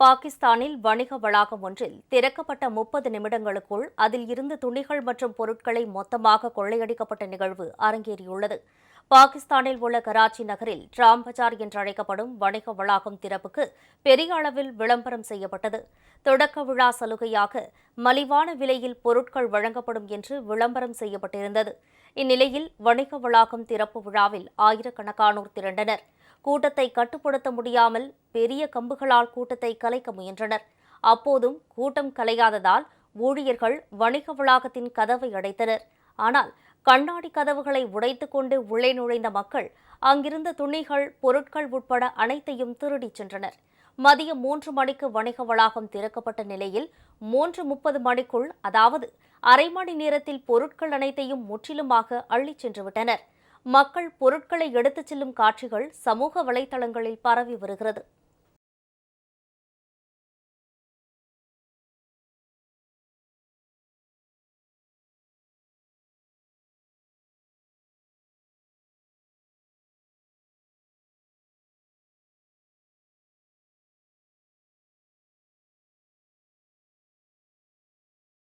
பாகிஸ்தானில் வணிக வளாகம் ஒன்றில் திறக்கப்பட்ட முப்பது நிமிடங்களுக்குள் அதில் இருந்து துணிகள் மற்றும் பொருட்களை மொத்தமாக கொள்ளையடிக்கப்பட்ட நிகழ்வு அரங்கேறியுள்ளது. பாகிஸ்தானில் உள்ள கராச்சி நகரில் ராம் பஜார் என்றழைக்கப்படும் வணிக வளாகம் திறப்புக்கு பெரிய அளவில் விளம்பரம் செய்யப்பட்டது. தொடக்க விழா சலுகையாக மலிவான விலையில் பொருட்கள் வழங்கப்படும் என்று விளம்பரம் செய்யப்பட்டிருந்தது. இந்நிலையில் வணிக வளாகம் திறப்பு விழாவில் ஆயிரக்கணக்கானோர் திரண்டனர். கூட்டத்தை கட்டுப்படுத்த முடியாமல் பெரிய கம்புகளால் கூட்டத்தை கலைக்க முயன்றனர். அப்போதும் கூட்டம் கலையாததால் ஊழியர்கள் வணிக வளாகத்தின் கதவை அடைத்தனர். ஆனால் கண்ணாடி கதவுகளை உடைத்து கொண்டு உள்ளே நுழைந்த மக்கள் அங்கிருந்த துணிகள் பொருட்கள் உட்பட அனைத்தையும் திருடிச் சென்றனர். மதியம் மூன்று மணிக்கு வணிக வளாகம் திறக்கப்பட்ட நிலையில் மூன்று முப்பது மணிக்குள் அதாவது அரை மணி நேரத்தில் பொருட்கள் அனைத்தையும் முற்றிலுமாக அள்ளிச் சென்றுவிட்டனர் மக்கள் பொருட்களை எடுத்துச் செல்லும் காட்சிகள் சமூக வலைதளங்களில் பரவி வருகிறது.